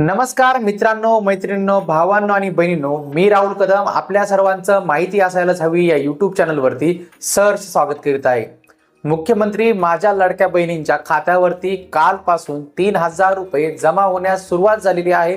नमस्कार मित्रांनो मैत्रिणींनो भावांनो आणि बहिणींनो मी राहुल कदम. आपल्या सर्वांचं माहिती असायलाच हवी या युट्यूब चॅनलवरती सहर्ष स्वागत करीत आहे. मुख्यमंत्री माझ्या लाडक्या बहिणींच्या खात्यावरती कालपासून तीन हजार रुपये जमा होण्यास सुरुवात झालेली आहे.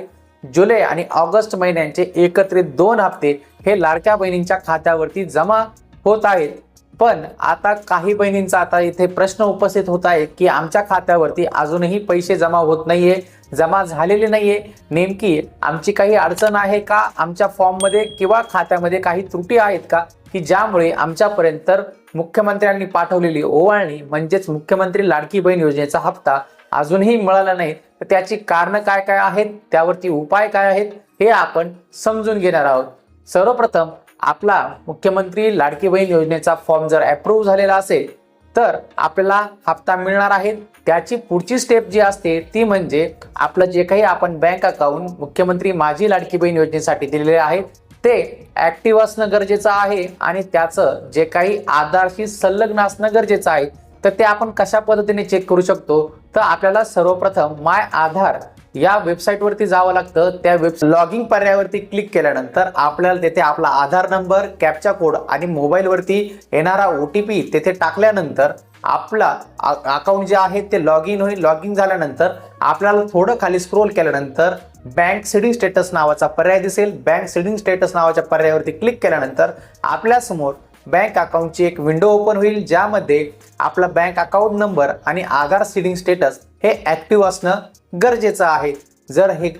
जुलै आणि ऑगस्ट महिन्यांचे एकत्रित दोन हप्ते हे लाडक्या बहिणींच्या खात्यावरती जमा होत आहेत. पण आता काही बहिणींचा आता इथे प्रश्न उपस्थित होत आहे की आमच्या खात्यावरती अजूनही पैसे जमा होत नाहीये जमा झालेले नाहीये. नेमकी आमची काही अडचण आहे का? आमच्या फॉर्ममध्ये किंवा खात्यामध्ये काही त्रुटी आहेत का? की ज्यामुळे आमच्यापर्यंत तर मुख्यमंत्र्यांनी पाठवलेली ओवाळणी म्हणजेच मुख्यमंत्री लाडकी बहीण योजनेचा हप्ता अजूनही मिळाला नाही. तर त्याची कारणं काय काय आहेत? त्यावरती उपाय काय आहेत? हे आपण समजून घेणार आहोत. सर्वप्रथम आपला मुख्यमंत्री लाडकी बहीण योजनेचा फॉर्म जर अप्रूव्ह झालेला असेल तर आपल्याला हप्ता मिळणार आहे. त्याची पुढची स्टेप जी असते ती म्हणजे आपलं जे काही आपण बँक अकाउंट मुख्यमंत्री माझी लाडकी बहीण योजनेसाठी दिलेले आहे ते ऍक्टिव्ह असणं गरजेचं आहे आणि त्याचं जे काही आधारशी संलग्न असणं गरजेचं आहे तर ते आपण कशा पद्धतीने चेक करू शकतो? तर आपल्याला सर्वप्रथम माय आधार या वेबसाईटवरती जावं लागतं. त्या वेब लॉगिंग पर्यायावरती क्लिक केल्यानंतर आपल्याला तेथे आपला आधार नंबर कॅपचा कोड आणि मोबाईलवरती येणारा ओ टी पी तेथे टाकल्यानंतर आपला अकाउंट जे आहे ते लॉग इन होईल. लॉग इन झाल्यानंतर आपल्याला थोडं खाली स्क्रोल केल्यानंतर बँक सिडिंग स्टेटस नावाचा पर्याय दिसेल. बँक सिडिंग स्टेटस नावाच्या पर्यायावरती क्लिक केल्यानंतर आपल्यासमोर बँक अकाउंटची एक विंडो ओपन होईल ज्यामध्ये आपला बँक अकाउंट नंबर आणि आधार सीडिंग स्टेटस हे ॲक्टिव्ह असणं गरजेचं आहे. जर हे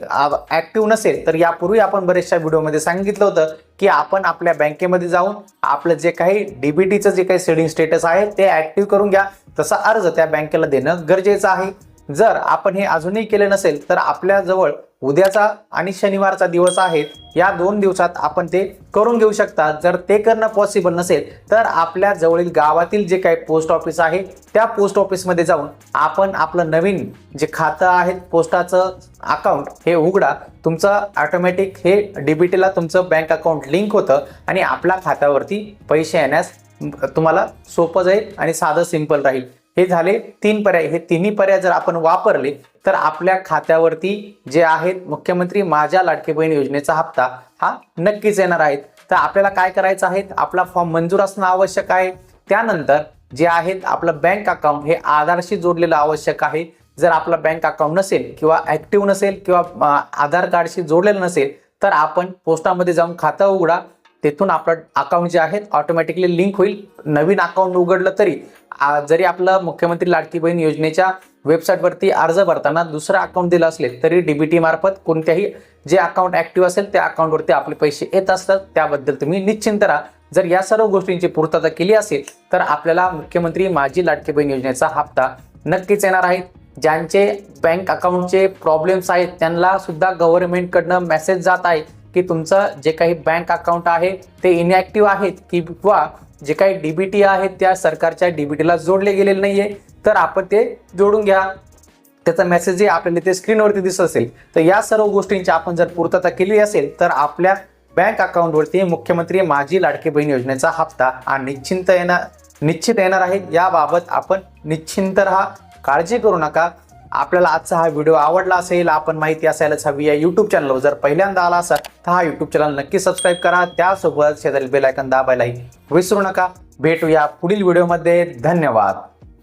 ॲक्टिव्ह नसेल तर यापूर्वी आपण बरेचशा व्हिडिओमध्ये सांगितलं होतं की आपण आपल्या बँकेमध्ये जाऊन आपलं जे काही डीबीटीचं जे काही सेडिंग स्टेटस आहे ते ॲक्टिव्ह करून घ्या. तसा अर्ज त्या बँकेला देणं गरजेचं आहे. जर आपण हे अजूनही केले नसेल तर आपल्याजवळ उद्याचा आणि शनिवारचा दिवस आहेत या दोन दिवसात आपण ते करून घेऊ शकता. जर ते करणं पॉसिबल नसेल तर आपल्या जवळील गावातील जे काही पोस्ट ऑफिस आहे त्या पोस्ट ऑफिसमध्ये जाऊन आपण आपलं नवीन जे खातं आहे पोस्टाचं अकाउंट हे उघडा. तुमचं ऑटोमॅटिक हे डीबीटीला तुमचं बँक अकाउंट लिंक होतं आणि आपल्या खात्यावरती पैसे येण्यास तुम्हाला सोपं जाईल आणि साधं सिंपल राहील. हे झाले तीन पर्याय. हे तिन्ही पर्याय जर आपण वापरले तर आपल्या खात्यावरती जे आहेत मुख्यमंत्री माझ्या लाडकी बहीण योजनेचा हप्ता हा नक्कीच येणार आहेत. तर आपल्याला काय करायचं आहे? आपला फॉर्म मंजूर असणं आवश्यक आहे. त्यानंतर जे आहेत आपलं बँक अकाउंट हे आधारशी जोडलेलं आवश्यक आहे. जर आपलं बँक अकाउंट नसेल किंवा ऍक्टिव्ह नसेल किंवा आधार कार्डशी जोडलेलं नसेल तर आपण पोस्टामध्ये जाऊन खातं उघडा. तेथून आपलं अकाउंट जे आहे ऑटोमॅटिकली लिंक होईल. नवीन अकाउंट उघडलं तरी जरी आपलं मुख्यमंत्री लाडकी बहीण योजनेच्या वेबसाईटवरती अर्ज भरताना दुसरं अकाउंट दिलं असले तरी डीबीटी मार्फत कोणत्याही जे अकाउंट ऍक्टिव्ह असेल त्या अकाउंटवरती आपले पैसे येत असतात. त्याबद्दल तुम्ही निश्चिंत राहा. जर या सर्व गोष्टींची पूर्तता केली असेल तर आपल्याला मुख्यमंत्री माझी लाडकी बहीण योजनेचा हप्ता नक्कीच येणार आहे. ज्यांचे बँक अकाउंटचे प्रॉब्लेम्स आहेत त्यांना सुद्धा गव्हर्नमेंटकडनं मेसेज जात आहे. की तुमचं जे काही बँक अकाउंट आहे ते इनॅक्टिव्ह आहेत किंवा जे काही डीबीटी आहेत त्या सरकारच्या डीबीटीला जोडले गेलेले नाही आहे तर आपण ते जोडून घ्या. त्याचा मेसेज जे आपल्याला ते स्क्रीनवरती दिसत असेल. तर या सर्व गोष्टींची आपण जर पूर्तता केली असेल तर आपल्या बँक अकाउंटवरती मुख्यमंत्री माझी लाडकी बहीण योजनेचा हप्ता हा निश्चिंत येणार निश्चित येणार आहे. याबाबत आपण निश्चिंत राहा. काळजी करू नका. आपल्याला आजचा हा व्हिडिओ आवडला असेल आपण माहिती असायलाच हवी. या युट्यूब चॅनलवर जर पहिल्यांदा आला असाल तर हा युट्यूब चॅनल नक्की सबस्क्राईब करा. त्यासोबत शेजारी बेलायकन दाबायलाही विसरू नका. भेटूया पुढील व्हिडिओमध्ये धन्यवाद.